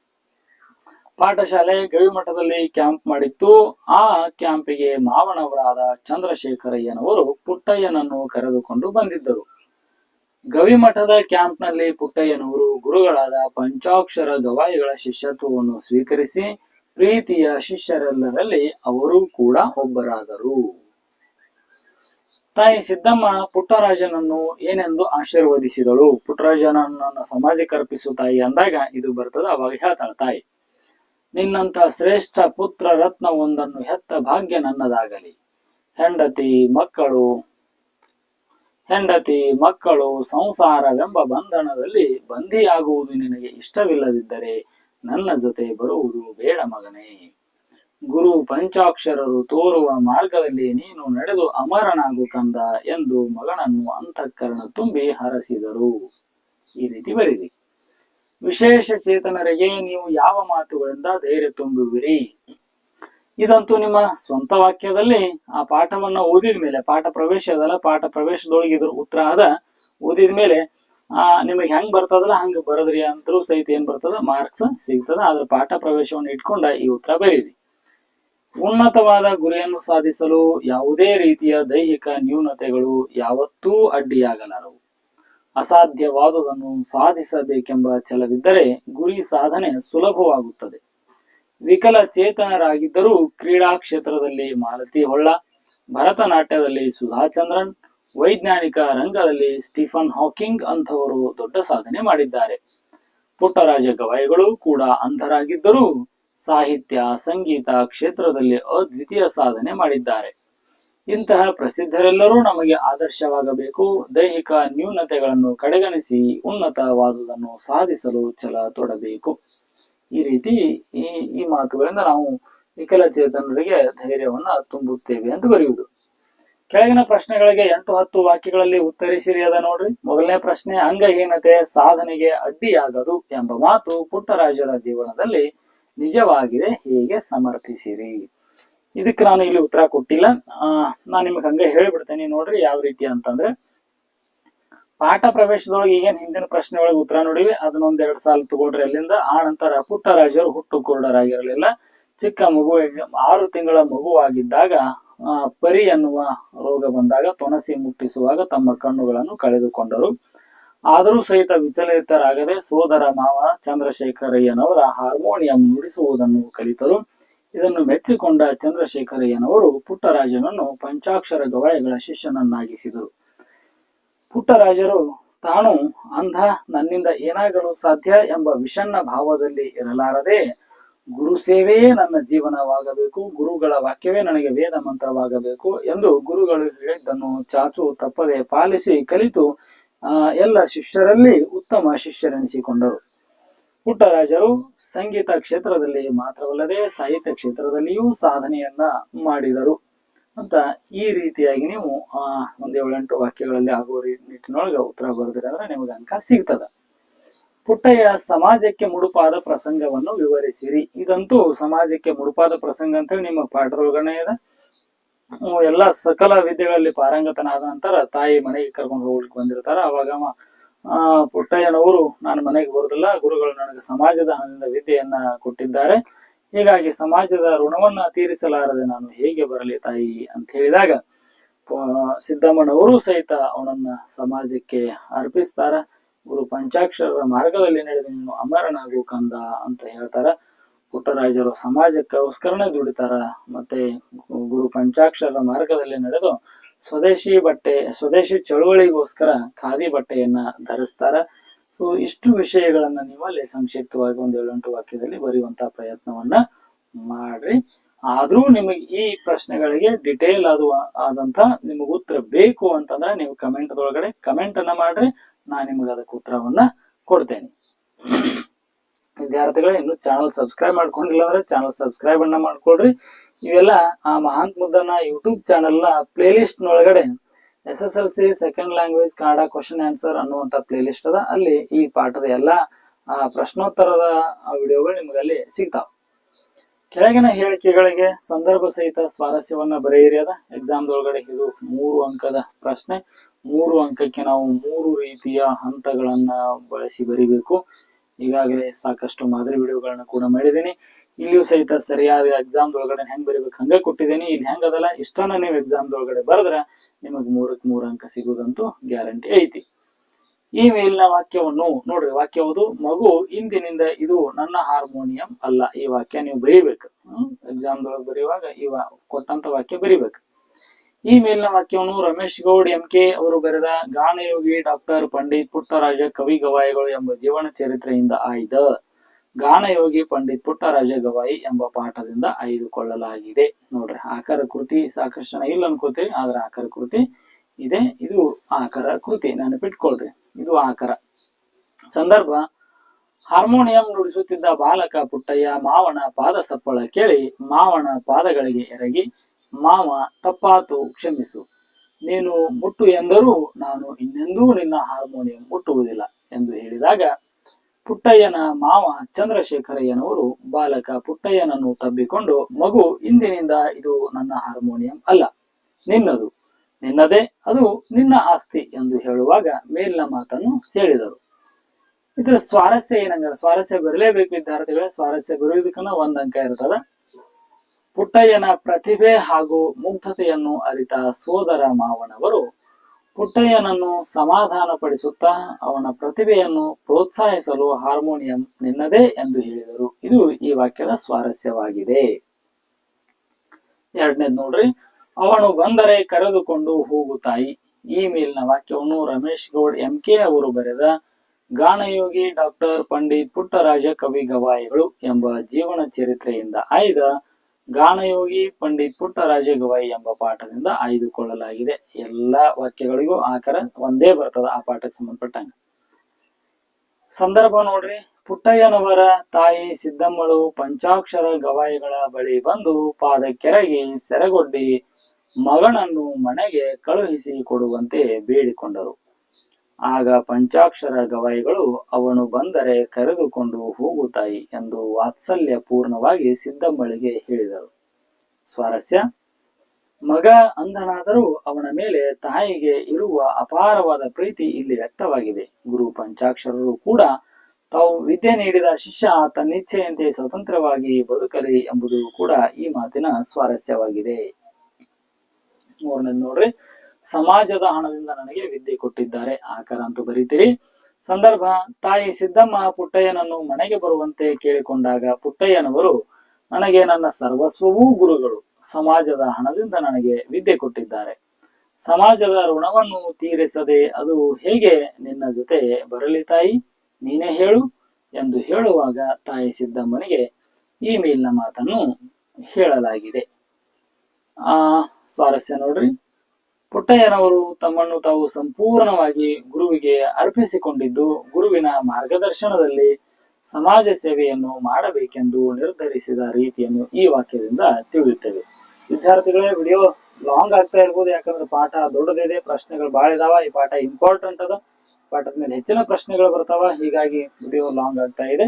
A: ಪಾಠಶಾಲೆ ಗವಿಮಠದಲ್ಲಿ ಕ್ಯಾಂಪ್ ಮಾಡಿತ್ತು. ಆ ಕ್ಯಾಂಪಿಗೆ ಮಾವನವರಾದ ಚಂದ್ರಶೇಖರಯ್ಯನವರು ಪುಟ್ಟಯ್ಯನನ್ನು ಕರೆದುಕೊಂಡು ಬಂದಿದ್ದರು. ಗವಿಮಠದ ಕ್ಯಾಂಪ್ನಲ್ಲಿ ಪುಟ್ಟಯ್ಯನವರು ಗುರುಗಳಾದ ಪಂಚಾಕ್ಷರ ಗವಾಯಿಗಳ ಶಿಷ್ಯತ್ವವನ್ನು ಸ್ವೀಕರಿಸಿ ಪ್ರೀತಿಯ ಶಿಷ್ಯರೆಲ್ಲರಲ್ಲಿ ಅವರು ಕೂಡ ಒಬ್ಬರಾದರು. ತಾಯಿ ಸಿದ್ದಮ್ಮ ಪುಟ್ಟರಾಜನನ್ನು ಏನೆಂದು ಆಶೀರ್ವದಿಸಿದಳು? ಪುಟ್ಟರಾಜನನ್ನು ಸಮಾಜಕ್ಕೆ ಅರ್ಪಿಸು ತಾಯಿ ಅಂದಾಗ ಇದು ಬರ್ತದ. ಅವಾಗ ಹೇಳ್ತಾಳೆ ತಾಯಿ ನಿನ್ನಂತ ಶ್ರೇಷ್ಠ ಪುತ್ರ ರತ್ನವೊಂದನ್ನು ಹೆತ್ತ ಭಾಗ್ಯ ನನ್ನದಾಗಲಿ. ಹೆಂಡತಿ, ಮಕ್ಕಳು ಹೆಂಡತಿ, ಮಕ್ಕಳು, ಸಂಸಾರವೆಂಬ ಬಂಧನದಲ್ಲಿ ಬಂಧಿಯಾಗುವುದು ನಿನಗೆ ಇಷ್ಟವಿಲ್ಲದಿದ್ದರೆ ನನ್ನ ಜೊತೆ ಬರುವುದು ಬೇಡ ಮಗನೇ. ಗುರು ಪಂಚಾಕ್ಷರರು ತೋರುವ ಮಾರ್ಗದಲ್ಲಿ ನೀನು ನಡೆದು ಅಮರನಾಗು ಕಂದ ಎಂದು ಮಗನನ್ನು ಅಂತಃಕರಣ ತುಂಬಿ ಹರಸಿದರು. ಈ ರೀತಿ ಬರೀರಿ ವಿಶೇಷ ಚೇತನರಿಗೆ ನೀವು ಯಾವ ಮಾತುಗಳಿಂದ ಧೈರ್ಯ ತುಂಬುವಿರಿ? ಇದಂತೂ ನಿಮ್ಮ ಸ್ವಂತ ವಾಕ್ಯದಲ್ಲಿ ಆ ಪಾಠವನ್ನ ಓದಿದ ಮೇಲೆ, ಪಾಠ ಪ್ರವೇಶ ಅದಲ್ಲ ಪಾಠ ಪ್ರವೇಶದೊಳಗೆ ಇದ್ರ ಉತ್ತರ ಅದ ಓದಿದ ಮೇಲೆ, ಆ, ನಿಮಗೆ ಹೆಂಗ್ ಬರ್ತದಲ್ಲ, ಹಂಗ ಬರದ್ರಿ ಅಂತರೂ ಸಹಿತ ಏನ್ ಬರ್ತದ? ಮಾರ್ಕ್ಸ್ ಸಿಗ್ತದ ಅದ್ರ ಪಾಠ ಪ್ರವೇಶವನ್ನು ಇಟ್ಕೊಂಡ ಈ ಉತ್ತರ ಬರೀರಿ. ಉನ್ನತವಾದ ಗುರಿಯನ್ನು ಸಾಧಿಸಲು ಯಾವುದೇ ರೀತಿಯ ದೈಹಿಕ ನ್ಯೂನತೆಗಳು ಯಾವತ್ತೂ ಅಡ್ಡಿಯಾಗಲಾರವು. ಅಸಾಧ್ಯವಾದುದನ್ನು ಸಾಧಿಸಬೇಕೆಂಬ ಛಲವಿದ್ದರೆ ಗುರಿ ಸಾಧನೆ ಸುಲಭವಾಗುತ್ತದೆ. ವಿಕಲಚೇತನರಾಗಿದ್ದರೂ ಕ್ರೀಡಾ ಕ್ಷೇತ್ರದಲ್ಲಿ ಮಾಲತಿ ಹೊಳ್ಳ, ಭರತನಾಟ್ಯದಲ್ಲಿ ಸುಧಾಚಂದ್ರನ್, ವೈಜ್ಞಾನಿಕ ರಂಗದಲ್ಲಿ ಸ್ಟೀಫನ್ ಹಾಕಿಂಗ್ ಅಂಥವರು ದೊಡ್ಡ ಸಾಧನೆ ಮಾಡಿದ್ದಾರೆ. ಪುಟ್ಟರಾಜ ಗವಾಯಿಗಳು ಕೂಡ ಅಂಧರಾಗಿದ್ದರೂ ಸಾಹಿತ್ಯ, ಸಂಗೀತ ಕ್ಷೇತ್ರದಲ್ಲಿ ಅದ್ವಿತೀಯ ಸಾಧನೆ ಮಾಡಿದ್ದಾರೆ. ಇಂತಹ ಪ್ರಸಿದ್ಧರೆಲ್ಲರೂ ನಮಗೆ ಆದರ್ಶವಾಗಬೇಕು. ದೈಹಿಕ ನ್ಯೂನತೆಗಳನ್ನು ಕಡೆಗಣಿಸಿ ಉನ್ನತವಾದುದನ್ನು ಸಾಧಿಸಲು ಛಲ ತೊಡಬೇಕು. ಈ ರೀತಿ ಈ ಈ ಮಾತುಗಳಿಂದ ನಾವು ವಿಕಲಚೇತನರಿಗೆ ಧೈರ್ಯವನ್ನ ತುಂಬುತ್ತೇವೆ ಅಂತ ಬರೆಯುವುದು. ಕೆಳಗಿನ ಪ್ರಶ್ನೆಗಳಿಗೆ ಎಂಟು ಹತ್ತು ವಾಕ್ಯಗಳಲ್ಲಿ ಉತ್ತರಿಸಿರಿ ಅದ ನೋಡ್ರಿ. ಮೊದಲನೇ ಪ್ರಶ್ನೆ, ಅಂಗಹೀನತೆ ಸಾಧನೆಗೆ ಅಡ್ಡಿಯಾಗದು ಎಂಬ ಮಾತು ಪುಟ್ಟರಾಜರ ಜೀವನದಲ್ಲಿ ನಿಜವಾಗಿದೆ, ಹೇಗೆ ಸಮರ್ಥಿಸಿರಿ? ಇದಕ್ಕೆ ನಾನು ಇಲ್ಲಿ ಉತ್ತರ ಕೊಟ್ಟಿಲ್ಲ. ನಾನು ನಿಮ್ಗೆ ಹಂಗೆ ಹೇಳಿಬಿಡ್ತೇನೆ. ನೋಡ್ರಿ ಯಾವ ರೀತಿ ಅಂತಂದ್ರೆ, ಪಾಠ ಪ್ರವೇಶದೊಳಗೆ ಈಗೇನು ಹಿಂದಿನ ಪ್ರಶ್ನೆ ಒಳಗೆ ಉತ್ತರ ನೋಡಿವಿ. ಅದನ್ನೊಂದ್ ಎರಡ್ ಸಾಲ ತಗೊಳ್ರಿ ಅಲ್ಲಿಂದ. ಆ ನಂತರ ಪುಟ್ಟರಾಜರು ಹುಟ್ಟು ಕುರುಡರಾಗಿರಲಿಲ್ಲ ಚಿಕ್ಕ ಮಗು ಆರು ತಿಂಗಳ ಮಗುವಾಗಿದ್ದಾಗ ಪರಿ ಎನ್ನುವ ರೋಗ ಬಂದಾಗ ತೊಣಸಿ ಮುಟ್ಟಿಸುವಾಗ ತಮ್ಮ ಕಣ್ಣುಗಳನ್ನು ಕಳೆದುಕೊಂಡರು. ಆದರೂ ಸಹಿತ ವಿಚಲಿತರಾಗದೆ ಸೋದರ ಮಾವ ಚಂದ್ರಶೇಖರಯ್ಯನವರ ಹಾರ್ಮೋನಿಯಂ ನುಡಿಸುವುದನ್ನು ಕಲಿತರು. ಇದನ್ನು ಮೆಚ್ಚಿಕೊಂಡ ಚಂದ್ರಶೇಖರಯ್ಯನವರು ಪುಟ್ಟರಾಜನನ್ನು ಪಂಚಾಕ್ಷರ ಗವಾಯಿಗಳ ಶಿಷ್ಯನನ್ನಾಗಿಸಿದರು. ಪುಟ್ಟರಾಜರು, ತಾನು ಅಂಧ, ನನ್ನಿಂದ ಏನಾಗಲು ಸಾಧ್ಯ ಎಂಬ ವಿಷಣ್ಣ ಭಾವದಲ್ಲಿ ಇರಲಾರದೆ, ಗುರು ಸೇವೆಯೇ ನನ್ನ ಜೀವನವಾಗಬೇಕು, ಗುರುಗಳ ವಾಕ್ಯವೇ ನನಗೆ ವೇದ ಮಂತ್ರವಾಗಬೇಕು ಎಂದು ಗುರುಗಳು ಹೇಳಿದ್ದನ್ನು ಚಾಚು ತಪ್ಪದೆ ಪಾಲಿಸಿ ಕಲಿತು ಎಲ್ಲ ಶಿಷ್ಯರಲ್ಲಿ ಉತ್ತಮ ಶಿಷ್ಯರೆನಿಸಿಕೊಂಡರು. ಪುಟ್ಟರಾಜರು ಸಂಗೀತ ಕ್ಷೇತ್ರದಲ್ಲಿ ಮಾತ್ರವಲ್ಲದೆ ಸಾಹಿತ್ಯ ಕ್ಷೇತ್ರದಲ್ಲಿಯೂ ಸಾಧನೆಯನ್ನ ಮಾಡಿದರು. ಅಂತ ಈ ರೀತಿಯಾಗಿ ನೀವು ಆ ಒಂದ್ ಏಳೆಂಟು ವಾಕ್ಯಗಳಲ್ಲಿ ಆಗುವ ರೀ- ನಿಟ್ಟಿನೊಳಗೆ ಉತ್ತರ ಬರೆದಿರಂದ್ರೆ ನಿಮಗೆ ಅಂಕ ಸಿಗ್ತದ. ಪುಟ್ಟಯ್ಯ ಸಮಾಜಕ್ಕೆ ಮುಡುಪಾದ ಪ್ರಸಂಗವನ್ನು ವಿವರಿಸಿರಿ. ಇದಂತೂ ಸಮಾಜಕ್ಕೆ ಮುಡುಪಾದ ಪ್ರಸಂಗ ಅಂತೇಳಿ ನಿಮ್ಮ ಪಾಠದೊಳಗನೆ ಇದೆ. ಎಲ್ಲ ಸಕಲ ವಿದ್ಯೆಗಳಲ್ಲಿ ಪಾರಂಗತನಾದ ನಂತರ ತಾಯಿ ಮನೆಗೆ ಕರ್ಕೊಂಡು ಹೋಗ್ಲಿಕ್ಕೆ ಬಂದಿರ್ತಾರ. ಅವಾಗ ಅವ, ಆ, ಪುಟ್ಟಯ್ಯನವರು ನಾನು ಮನೆಗೆ ಬರೋದಿಲ್ಲ. ಗುರುಗಳು ನನಗೆ ಸಮಾಜದ ಹಣದಿಂದ ವಿದ್ಯೆಯನ್ನ ಕೊಟ್ಟಿದ್ದಾರೆ. ಹೀಗಾಗಿ ಸಮಾಜದ ಋಣವನ್ನ ತೀರಿಸಲಾರದೆ ನಾನು ಹೇಗೆ ಬರಲಿ ತಾಯಿ ಅಂತ ಹೇಳಿದಾಗ ಸಿದ್ದಮ್ಮನವರು ಸಹಿತ ಅವನನ್ನ ಸಮಾಜಕ್ಕೆ ಅರ್ಪಿಸ್ತಾರ. ಗುರು ಪಂಚಾಕ್ಷರ ಮಾರ್ಗದಲ್ಲಿ ನಡೆದು ನೀನು ಅಮರನಾಗು ಕಂದ ಅಂತ ಹೇಳ್ತಾರ. ಪುಟ್ಟರಾಜರು ಸಮಾಜಕ್ಕೋಸ್ಕರನೇ ದುಡಿತಾರ. ಮತ್ತೆ ಗುರು ಪಂಚಾಕ್ಷರ ಮಾರ್ಗದಲ್ಲಿ ನಡೆದು ಸ್ವದೇಶಿ ಬಟ್ಟೆ, ಸ್ವದೇಶಿ ಚಳುವಳಿಗೋಸ್ಕರ ಖಾದಿ ಬಟ್ಟೆಯನ್ನ ಧರಿಸ್ತಾರ. ಸೊ ಇಷ್ಟು ವಿಷಯಗಳನ್ನ ನೀವು ಅಲ್ಲಿ ಸಂಕ್ಷಿಪ್ತವಾಗಿ ಒಂದ್ ಏಳೆಂಟು ವಾಕ್ಯದಲ್ಲಿ ಬರೆಯುವಂತ ಪ್ರಯತ್ನವನ್ನ ಮಾಡ್ರಿ. ಆದ್ರೂ ನಿಮಗೆ ಈ ಪ್ರಶ್ನೆಗಳಿಗೆ ಡಿಟೇಲ್ ಆದ ಆದಂತ ನಿಮಗೆ ಉತ್ತರ ಬೇಕು ಅಂತಂದ್ರೆ ನೀವು ಕಮೆಂಟ್ ಒಳಗಡೆ ಕಮೆಂಟ್ ಅನ್ನ ಮಾಡ್ರಿ. ನಾನು ನಿಮಗೆ ಅದಕ್ಕೆ ಉತ್ತರವನ್ನ ಕೊಡ್ತೇನೆ. ವಿದ್ಯಾರ್ಥಿಗಳೇ, ಇನ್ನು ಚಾನಲ್ ಸಬ್ಸ್ಕ್ರೈಬ್ ಮಾಡ್ಕೊಂಡಿಲ್ಲ ಅಂದ್ರೆ ಚಾನಲ್ ಸಬ್ಸ್ಕ್ರೈಬ್ ಅನ್ನ ಮಾಡ್ಕೊಳ್ರಿ. ಇವೆಲ್ಲ ಆ ಮಹಾಂತ್ ಮುದ್ದನ ಯೂಟ್ಯೂಬ್ ಚಾನಲ್ನ playlist ನೊಳಗಡೆ S S L C second language Kannada question answer ಅನ್ನುವಂತ ಪ್ಲೇ ಲಿಸ್ಟ್ ಅದ. ಅಲ್ಲಿ ಈ ಪಾಠದ ಎಲ್ಲಾ ಪ್ರಶ್ನೋತ್ತರದ ವಿಡಿಯೋಗಳು ನಿಮ್ಗೆ ಅಲ್ಲಿ ಸಿಗ್ತಾವ. ಕೆಳಗಿನ ಹೇಳಿಕೆಗಳಿಗೆ ಸಂದರ್ಭ ಸಹಿತ ಸ್ವಾರಸ್ಯವನ್ನ ಬರೆಯಿರಿ ಅದ. ಎಕ್ಸಾಮ್ ಒಳಗಡೆ ಇದು ಮೂರು ಅಂಕದ ಪ್ರಶ್ನೆ. ಮೂರು ಅಂಕಕ್ಕೆ ನಾವು ಮೂರು ರೀತಿಯ ಹಂತಗಳನ್ನ ಬಳಸಿ ಬರಿಬೇಕು. ಈಗಾಗಲೇ ಸಾಕಷ್ಟು ಮಾದರಿ ವಿಡಿಯೋಗಳನ್ನ ಕೂಡ ಮಾಡಿದ್ದೀನಿ. ಇಲ್ಲಿಯೂ ಸಹಿತ ಸರಿಯಾದ ಎಕ್ಸಾಮ್ ಒಳಗಡೆ ಹೆಂಗ್ ಬರಿಬೇಕು, ಹಂಗ ಕೊಟ್ಟಿದ್ದೀನಿ. ಇಲ್ಲಿ ಹೆಂಗದಲ್ಲ ಇಷ್ಟಾನ ನೀವು ಎಕ್ಸಾಮ್ ಒಳಗಡೆ ಬರೆದ್ರೆ ನಿಮಗೆ ಮೂರಕ್ಕೆ ಮೂರು ಅಂಕ ಸಿಗುದಂತೂ ಗ್ಯಾರಂಟಿ ಐತಿ. ಈ ಮೇಲಿನ ವಾಕ್ಯವನ್ನು ನೋಡ್ರಿ, ವಾಕ್ಯ ಯಾವುದು? ಮಗು, ಇಂದಿನಿಂದ ಇದು ನನ್ನ ಹಾರ್ಮೋನಿಯಂ ಅಲ್ಲ, ಈ ವಾಕ್ಯ ನೀವು ಬರೀಬೇಕು. ಎಕ್ಸಾಮ್ ಒಳಗೆ ಬರೆಯುವಾಗ ಈ ಕೊಟ್ಟಂತ ವಾಕ್ಯ ಬರೀಬೇಕು. ಈ ಮೇಲಿನ ವಾಕ್ಯವನ್ನು ರಮೇಶ್ ಗೌಡ್ ಎಂ ಕೆ ಅವರು ಬರೆದ, ಗಾನಯೋಗಿ, ಡಾಕ್ಟರ್, ಪಂಡಿತ್, ಪುಟ್ಟರಾಜ, ಕವಿ ಗವಾಯಿಗಳು ಎಂಬ ಜೀವನ ಚರಿತ್ರೆಯಿಂದ ಆಯ್ದ. ಗಾನಯೋಗಿ ಪಂಡಿತ್ ಪುಟ್ಟರಾಜ ಗವಾಯಿ ಎಂಬ ಪಾಠದಿಂದ ಆಯ್ದುಕೊಳ್ಳಲಾಗಿದೆ. ನೋಡ್ರಿ, ಆಕಾರ ಕೃತಿ ಸಾಕಷ್ಟು ಇಲ್ಲ ಅನ್ಕೋತೀವಿ ಆದ್ರೆ ಆಕಾರ ಕೃತಿ ಇದೆ. ಇದು ಆಕಾರ ಕೃತಿ, ನೆನಪಿಟ್ಕೊಳ್ರಿ, ಇದು ಆಕಾರ. ಸಂದರ್ಭ, ಹಾರ್ಮೋನಿಯಂ ನುಡಿಸುತ್ತಿದ್ದ ಬಾಲಕ ಪುಟ್ಟಯ್ಯ ಮಾವನ ಪಾದ ಸಪ್ಪಳ ಕೇಳಿ ಮಾವನ ಪಾದಗಳಿಗೆ ಎರಗಿ, ಮಾವ, ತಪ್ಪಾತು, ಕ್ಷಮಿಸು. ನೀನು ಮುಟ್ಟು ಎಂದರೂ ನಾನು ಇನ್ನೆಂದೂ ನಿನ್ನ ಹಾರ್ಮೋನಿಯಂ ಮುಟ್ಟುವುದಿಲ್ಲ ಎಂದು ಹೇಳಿದಾಗ ಪುಟ್ಟಯ್ಯನ ಮಾವ ಚಂದ್ರಶೇಖರಯ್ಯನವರು ಬಾಲಕ ಪುಟ್ಟಯ್ಯನನ್ನು ತಬ್ಬಿಕೊಂಡು, ಮಗು, ಇಂದಿನಿಂದ ಇದು ನನ್ನ ಹಾರ್ಮೋನಿಯಂ ಅಲ್ಲ. ನಿನ್ನದು. ನಿನ್ನದೇ, ಅದು ನಿನ್ನ ಆಸ್ತಿ ಎಂದು ಹೇಳುವಾಗ ಮೇಲಿನ ಮಾತನ್ನು ಹೇಳಿದರು. ಇದರ ಸ್ವಾರಸ್ಯ ಏನಂಗ ಸ್ವಾರಸ್ಯ ಬರಲೇಬೇಕು ವಿದ್ಯಾರ್ಥಿಗಳ. ಸ್ವಾರಸ್ಯ ಬರೆಯುವುದಕ್ಕನ ಒಂದ್ ಅಂಕ ಇರ್ತದ. ಪುಟ್ಟಯ್ಯನ ಪ್ರತಿಭೆ ಹಾಗೂ ಮುಗ್ಧತೆಯನ್ನು ಅರಿತ ಸೋದರ ಮಾವನವರು ಪುಟ್ಟಯ್ಯನನ್ನು ಸಮಾಧಾನ ಪಡಿಸುತ್ತಾ ಅವನ ಪ್ರತಿಭೆಯನ್ನು ಪ್ರೋತ್ಸಾಹಿಸಲು ಹಾರ್ಮೋನಿಯಂ ನಿನ್ನದೇ ಎಂದು ಹೇಳಿದರು. ಇದು ಈ ವಾಕ್ಯದ ಸ್ವಾರಸ್ಯವಾಗಿದೆ. ಎರಡನೇದ್ ನೋಡ್ರಿ. ಅವನು ಬಂದರೆ ಕರೆದುಕೊಂಡು ಹೋಗು ತಾಯಿ. ಈ ಮೇಲಿನ ವಾಕ್ಯವನ್ನು ರಮೇಶ್ ಗೌಡ್ ಎಂ ಕೆ ಅವರು ಬರೆದ ಗಾನಯೋಗಿ ಡಾಕ್ಟರ್ ಪಂಡಿತ್ ಪುಟ್ಟರಾಜ ಕವಿ ಗವಾಯಿಗಳು ಎಂಬ ಜೀವನ ಚರಿತ್ರೆಯಿಂದ ಆಯ್ದ ಗಾನಯೋಗಿ ಪಂಡಿತ್ ಪುಟ್ಟರಾಜ ಗವಾಯಿ ಎಂಬ ಪಾಠದಿಂದ ಆಯ್ದುಕೊಳ್ಳಲಾಗಿದೆ. ಎಲ್ಲಾ ವಾಕ್ಯಗಳಿಗೂ ಆಕರ ಒಂದೇ ಬರ್ತದ ಆ ಪಾಠಕ್ಕೆ ಸಂಬಂಧಪಟ್ಟಂಗ. ಸಂದರ್ಭ ನೋಡ್ರಿ. ಪುಟ್ಟಯ್ಯನವರ ತಾಯಿ ಸಿದ್ದಮ್ಮಳು ಪಂಚಾಕ್ಷರ ಗವಾಯಿಗಳ ಬಳಿ ಬಂದು ಪಾದ ಕೆರಗಿ ಸೆರಗೊಡ್ಡಿ ಮಗನನ್ನು ಮನೆಗೆ ಕಳುಹಿಸಿ ಕೊಡುವಂತೆ ಬೇಡಿಕೊಂಡರು. ಆಗ ಪಂಚಾಕ್ಷರ ಗವಾಯಿಗಳು, ಅವನು ಬಂದರೆ ಕರೆದುಕೊಂಡು ಹೋಗುತ್ತಾಯಿ ತಾಯಿ ಎಂದು ವಾತ್ಸಲ್ಯ ಪೂರ್ಣವಾಗಿ ಸಿದ್ದಮ್ಮಳಿಗೆ ಹೇಳಿದರು. ಸ್ವಾರಸ್ಯ? ಮಗ ಅಂಧನಾದರೂ ಅವನ ಮೇಲೆ ತಾಯಿಗೆ ಇರುವ ಅಪಾರವಾದ ಪ್ರೀತಿ ಇಲ್ಲಿ ವ್ಯಕ್ತವಾಗಿದೆ. ಗುರು ಪಂಚಾಕ್ಷರರು ಕೂಡ ತಾವು ವಿದ್ಯೆ ನೀಡಿದ ಶಿಷ್ಯ ತನ್ನಿಚ್ಛೆಯಂತೆ ಸ್ವತಂತ್ರವಾಗಿ ಬದುಕಲಿ ಎಂಬುದು ಕೂಡ ಈ ಮಾತಿನ ಸ್ವಾರಸ್ಯವಾಗಿದೆ. ನೋಡ್ರಿ. ಸಮಾಜದ ಹಣದಿಂದ ನನಗೆ ವಿದ್ಯೆ ಕೊಟ್ಟಿದ್ದಾರೆ. ಆಕರ ಅಂತೂ ಬರೀತೀರಿ. ಸಂದರ್ಭ, ತಾಯಿ ಸಿದ್ದಮ್ಮ ಪುಟ್ಟಯ್ಯನನ್ನು ಮನೆಗೆ ಬರುವಂತೆ ಕೇಳಿಕೊಂಡಾಗ ಪುಟ್ಟಯ್ಯನವರು, ನನಗೆ ನನ್ನ ಸರ್ವಸ್ವವೂ ಗುರುಗಳು, ಸಮಾಜದ ಹಣದಿಂದ ನನಗೆ ವಿದ್ಯೆ ಕೊಟ್ಟಿದ್ದಾರೆ. ಸಮಾಜದ ಋಣವನ್ನು ತೀರಿಸದೆ ಅದು ಹೇಗೆ ನಿನ್ನ ಜೊತೆ ಬರಲಿ ತಾಯಿ? ನೀನೇ ಹೇಳು ಎಂದು ಹೇಳುವಾಗ ತಾಯಿ ಸಿದ್ದಮ್ಮನಿಗೆ ಈ ಮೇಲಿನ ಮಾತನ್ನು ಹೇಳಲಾಗಿದೆ. ಆ ಸ್ವಾರಸ್ಯ ನೋಡ್ರಿ. ಪುಟ್ಟಯ್ಯನವರು ತಮ್ಮನ್ನು ತಾವು ಸಂಪೂರ್ಣವಾಗಿ ಗುರುವಿಗೆ ಅರ್ಪಿಸಿಕೊಂಡಿದ್ದು ಗುರುವಿನ ಮಾರ್ಗದರ್ಶನದಲ್ಲಿ ಸಮಾಜ ಸೇವೆಯನ್ನು ಮಾಡಬೇಕೆಂದು ನಿರ್ಧರಿಸಿದ ರೀತಿಯನ್ನು ಈ ವಾಕ್ಯದಿಂದ ತಿಳಿಯುತ್ತೇವೆ. ವಿದ್ಯಾರ್ಥಿಗಳೇ ವಿಡಿಯೋ ಲಾಂಗ್ ಆಗ್ತಾ ಇರ್ಬೋದು. ಯಾಕಂದ್ರೆ ಪಾಠ ದೊಡ್ಡದಿದೆ ಪ್ರಶ್ನೆಗಳು ಬಹಳ ಇದಾವ. ಈ ಪಾಠ ಇಂಪಾರ್ಟೆಂಟ್ ಅದ. ಪಾಠದ ಮೇಲೆ ಹೆಚ್ಚಿನ ಪ್ರಶ್ನೆಗಳು ಬರ್ತಾವ. ಹೀಗಾಗಿ ವಿಡಿಯೋ ಲಾಂಗ್ ಆಗ್ತಾ ಇದೆ.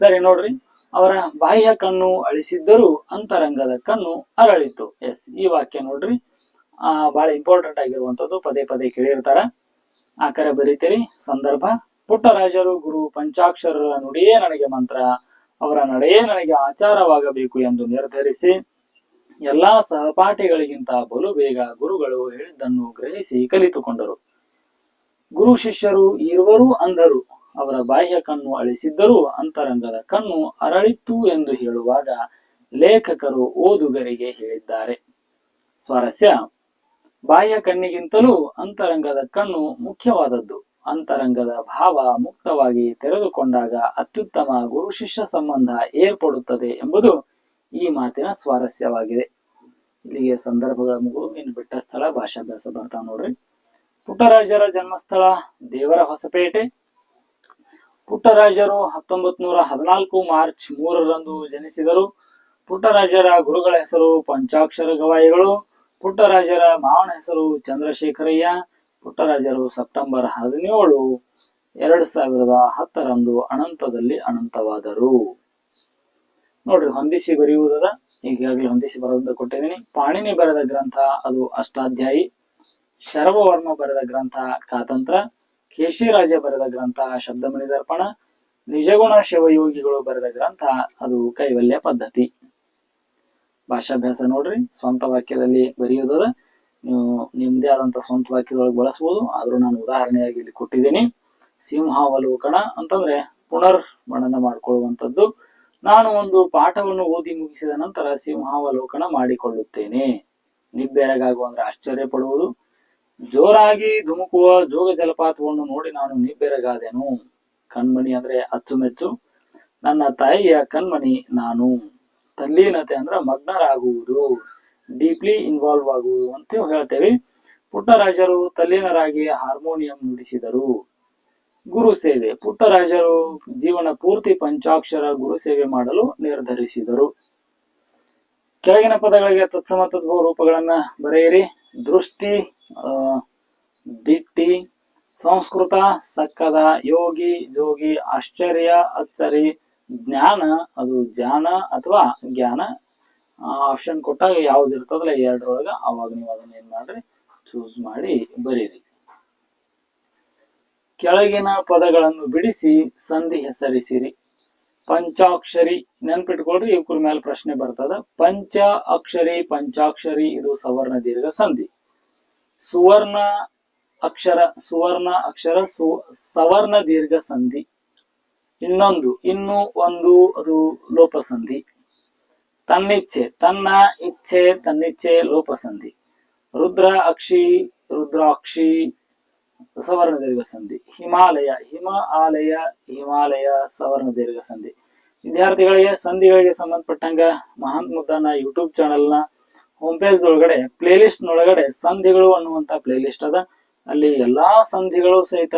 A: ಸರಿ, ನೋಡ್ರಿ. ಅವರ ಬಾಹ್ಯ ಕಣ್ಣು ಅಳಿಸಿದ್ದರೂ ಅಂತರಂಗದ ಕಣ್ಣು ಅರಳಿತು. ಎಸ್ ಈ ವಾಕ್ಯ ನೋಡ್ರಿ. ಬಹಳ ಇಂಪಾರ್ಟೆಂಟ್ ಆಗಿರುವಂತದ್ದು ಪದೇ ಪದೇ ಕೇಳಿರ್ತಾರ. ಆ ಕರೆ ಬರೀತೀರಿ. ಸಂದರ್ಭ. ಪುಟ್ಟರಾಜರು ಗುರು ಪಂಚಾಕ್ಷರರ ನುಡಿಯೇ ನನಗೆ ಮಂತ್ರ. ಅವರ ನಡೆಯೇ ನನಗೆ ಆಚಾರವಾಗಬೇಕು ಎಂದು ನಿರ್ಧರಿಸಿ, ಎಲ್ಲಾ ಸಹಪಾಠಿಗಳಿಗಿಂತ ಬಲು ಬೇಗ ಗುರುಗಳು ಹೇಳಿದ್ದನ್ನು ಗ್ರಹಿಸಿ ಕಲಿತುಕೊಂಡರು. ಗುರು ಶಿಷ್ಯರು ಇರುವರೂ ಅಂಧರು ಅವರ ಬಾಹ್ಯ ಕಣ್ಣು ಅಳಿಸಿದ್ದರೂ ಅಂತರಂಗದ ಕಣ್ಣು ಅರಳಿತ್ತು ಎಂದು ಹೇಳುವಾಗ ಲೇಖಕರು ಓದುಗರಿಗೆ ಹೇಳಿದ್ದಾರೆ. ಸ್ವಾರಸ್ಯ. ಬಾಹ್ಯ ಕಣ್ಣಿಗಿಂತಲೂ ಅಂತರಂಗದ ಕಣ್ಣು ಮುಖ್ಯವಾದದ್ದು. ಅಂತರಂಗದ ಭಾವ ಮುಕ್ತವಾಗಿ ತೆರೆದುಕೊಂಡಾಗ ಅತ್ಯುತ್ತಮ ಗುರು ಶಿಷ್ಯ ಸಂಬಂಧ ಏರ್ಪಡುತ್ತದೆ ಎಂಬುದು ಈ ಮಾತಿನ ಸ್ವಾರಸ್ಯವಾಗಿದೆ. ಇಲ್ಲಿಗೆ ಸಂದರ್ಭಗಳ ಮಗು. ಇನ್ನು ಬಿಟ್ಟ ಸ್ಥಳ ಭಾಷಾಭ್ಯಾಸ ಬರ್ತಾ ನೋಡ್ರಿ. ಪುಟ್ಟರಾಜರ ಜನ್ಮಸ್ಥಳ ದೇವರ ಹೊಸಪೇಟೆ. ಪುಟ್ಟರಾಜರು ಹತ್ತೊಂಬತ್ ನೂರ ಹದಿನಾಲ್ಕು ಮಾರ್ಚ್ ಮೂರರಂದು ಜನಿಸಿದರು. ಪುಟ್ಟರಾಜರ ಗುರುಗಳ ಹೆಸರು ಪಂಚಾಕ್ಷರ ಗವಾಯಿಗಳು. ಪುಟ್ಟರಾಜರ ಮಾವನ ಹೆಸರು ಚಂದ್ರಶೇಖರಯ್ಯ, ಪುಟ್ಟರಾಜರು ಸೆಪ್ಟೆಂಬರ್ ಹದಿನೇಳು, ಎರಡು ಸಾವಿರದ ಹತ್ತರಂದು ಅನಂತದಲ್ಲಿ ಅನಂತವಾದರು. ನೋಡ್ರಿ, ಹೊಂದಿಸಿ ಬರೆಯುವುದದ, ಈಗಾಗಲೇ ಹೊಂದಿಸಿ ಬರೋದ ಕೊಟ್ಟಿದ್ದೀನಿ. ಪಾಣಿನಿ ಬರೆದ ಗ್ರಂಥ, ಅದು ಅಷ್ಟಾಧ್ಯಾಯಿ. ಶರಭವರ್ಮ ಬರೆದ ಗ್ರಂಥ ಕಾತಂತ್ರ ಕೇಶಿರಾಜ ಬರೆದ ಗ್ರಂಥ ಶಬ್ದಮಣಿ ದರ್ಪಣ ನಿಜಗುಣ ಶಿವಯೋಗಿಗಳು ಬರೆದ ಗ್ರಂಥ, ಅದು ಕೈವಲ್ಯ ಪದ್ಧತಿ. ಭಾಷಾಭ್ಯಾಸ ನೋಡ್ರಿ, ಸ್ವಂತ ವಾಕ್ಯದಲ್ಲಿ ಬರೆಯೋದರ ನೀವು ನಿಮ್ಮದೇ ಆದಂತ ಸ್ವಂತ ವಾಕ್ಯದೊಳಗೆ ಬಳಸ್ಬೋದು. ಆದ್ರೂ ನಾನು ಉದಾಹರಣೆಯಾಗಿ ಇಲ್ಲಿ ಕೊಟ್ಟಿದ್ದೀನಿ. ಸಿಂಹಾವಲೋಕನ ಅಂತಂದ್ರೆ ಪುನರ್ ಮನನ ಮಾಡಿಕೊಳ್ಳುವಂಥದ್ದು. ನಾನು ಒಂದು ಪಾಠವನ್ನು ಓದಿ ಮುಗಿಸಿದ ನಂತರ ಸಿಂಹಾವಲೋಕನ ಮಾಡಿಕೊಳ್ಳುತ್ತೇನೆ. ನಿಬ್ಬೆರಗಾಗು ಅಂದ್ರೆ ಆಶ್ಚರ್ಯ ಪಡುವುದು ಜೋರಾಗಿ ಧುಮುಕುವ ಜೋಗ ಜಲಪಾತವನ್ನು ನೋಡಿ ನಾನು ನಿಬ್ಬೆರಗಾದೆನು. ಕಣ್ಮಣಿ ಅಂದ್ರೆ ಅಚ್ಚುಮೆಚ್ಚು. ನನ್ನ ತಾಯಿಯ ಕಣ್ಮಣಿ ನಾನು. ತಲ್ಲೀನತೆ ಅಂದ್ರೆ ಮಗ್ನರಾಗುವುದು ಡೀಪ್ಲಿ ಇನ್ವಾಲ್ವ್ ಆಗುವುದು ಅಂತ ಹೇಳ್ತೇವೆ. ಪುಟ್ಟರಾಜರು ತಲ್ಲೀನರಾಗಿ ಹಾರ್ಮೋನಿಯಂ ನುಡಿಸಿದರು. ಗುರು ಸೇವೆ, ಪುಟ್ಟರಾಜರು ಜೀವನ ಪೂರ್ತಿ ಪಂಚಾಕ್ಷರ ಗುರು ಸೇವೆ ಮಾಡಲು ನಿರ್ಧರಿಸಿದರು. ಕೆಳಗಿನ ಪದಗಳಿಗೆ ತತ್ಸಮ ತದ್ಭವ ರೂಪಗಳನ್ನ ಬರೆಯಿರಿ. ದೃಷ್ಟಿ ದಿಟ್ಟಿ, ಸಂಸ್ಕೃತ, ಸಕ್ಕದ, ಯೋಗಿ, ಜೋಗಿ, ಆಶ್ಚರ್ಯ, ಅಚ್ಚರಿ ಜ್ಞಾನ, ಅದು ಜ್ಞಾನ ಅಥವಾ ಜ್ಞಾನ ಆಪ್ಷನ್ ಕೊಟ್ಟಾಗ ಯಾವ್ದು ಇರ್ತದಲ್ಲ ಎರಡರೊಳಗ, ಅವಾಗ ನೀವು ಅದನ್ನ ಏನ್ ಮಾಡ್ರಿ ಚೂಸ್ ಮಾಡಿ ಬರೀರಿ. ಕೆಳಗಿನ ಪದಗಳನ್ನು ಬಿಡಿಸಿ ಸಂಧಿ ಹೆಸರಿಸಿರಿ. ಪಂಚಾಕ್ಷರಿ ನೆನ್ಪಿಟ್ಕೊಳ್ರಿ ಇವ್ರ ಮೇಲೆ ಪ್ರಶ್ನೆ ಬರ್ತದ. ಪಂಚ ಅಕ್ಷರಿ, ಪಂಚಾಕ್ಷರಿ, ಇದು ಸವರ್ಣ, ದೀರ್ಘ ಸಂಧಿ. ಸುವರ್ಣ ಅಕ್ಷರ ಸುವರ್ಣ ಅಕ್ಷರ ಸು, ಸವರ್ಣ, ದೀರ್ಘ ಸಂಧಿ. ಇನ್ನೊಂದು, ಇನ್ನು ಒಂದು, ಅದು ಲೋಪಸಂಧಿ. ತನ್ನಿಚ್ಛೆ, ತನ್ನ ಇಚ್ಛೆ, ತನ್ನಿಚ್ಛೆ, ಲೋಪಸಂಧಿ. ರುದ್ರ, ಅಕ್ಷಿ, ರುದ್ರಾಕ್ಷಿ ಸವರ್ಣ ದೀರ್ಘ ಸಂಧಿ. ಹಿಮಾಲಯ, ಹಿಮ ಆಲಯ, ಹಿಮಾಲಯ ಸವರ್ಣ ದೀರ್ಘ ಸಂಧಿ. ವಿದ್ಯಾರ್ಥಿಗಳಿಗೆ, ಸಂಧಿಗಳಿಗೆ ಸಂಬಂಧಪಟ್ಟಂಗ ಮಹಾಂತ್ ಮುದ್ದಾನ ಯೂಟ್ಯೂಬ್ ಚಾನೆಲ್ನ ಹೋಮ್ ಪೇಜ್ ಒಳಗಡೆ ಪ್ಲೇಲಿಸ್ಟ್ ನೊಳಗಡೆ ಸಂಧಿಗಳು ಅನ್ನುವಂತ ಪ್ಲೇಲಿಸ್ಟ್ ಅದ. ಅಲ್ಲಿ ಎಲ್ಲಾ ಸಂಧಿಗಳು ಸಹಿತ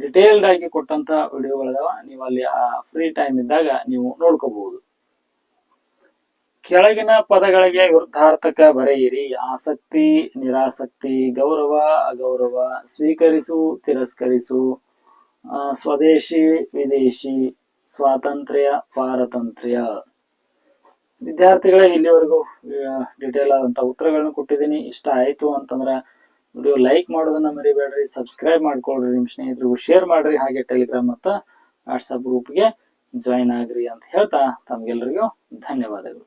A: ಡಿಟೇಲ್ಡ್ ಆಗಿ ಕೊಟ್ಟಂತ ವಿಡಿಯೋಗಳದಾವ ನೀವು ಅಲ್ಲಿ ಆ ಫ್ರೀ ಟೈಮ್ ಇದ್ದಾಗ ನೀವು ನೋಡ್ಕೋಬಹುದು. ಕೆಳಗಿನ ಪದಗಳಿಗೆ ವಿರುದ್ಧಾರ್ಥಕ ಬರೆಯಿರಿ. ಆಸಕ್ತಿ, ನಿರಾಸಕ್ತಿ, ಗೌರವ, ಅಗೌರವ, ಸ್ವೀಕರಿಸು, ತಿರಸ್ಕರಿಸು ಸ್ವದೇಶಿ, ವಿದೇಶಿ, ಸ್ವಾತಂತ್ರ್ಯ, ಪಾರತಂತ್ರ್ಯ. ವಿದ್ಯಾರ್ಥಿಗಳೇ ಇಲ್ಲಿವರೆಗೂ ಡಿಟೇಲ್ ಆದಂತ ಉತ್ತರಗಳನ್ನು ಕೊಟ್ಟಿದ್ದೀನಿ. ಇಷ್ಟ ಆಯ್ತು ಅಂತಂದ್ರೆ ವಿಡಿಯೋ ಲೈಕ್ ಮಾಡೋದನ್ನ ಮರಿಬೇಡ್ರಿ, ಸಬ್ಸ್ಕ್ರೈಬ್ ಮಾಡ್ಕೊಳ್ರಿ ನಿಮ್ಮ ಸ್ನೇಹಿತರಿಗೂ, ಶೇರ್ ಮಾಡ್ರಿ ಹಾಗೆ ಟೆಲಿಗ್ರಾಮ್ ಮತ್ತು ವಾಟ್ಸಪ್ ಗ್ರೂಪ್ಗೆ ಜಾಯಿನ್ ಆಗ್ರಿ ಅಂತ ಹೇಳ್ತಾ ತಮ್ಗೆಲ್ರಿಗೂ ಧನ್ಯವಾದಗಳು.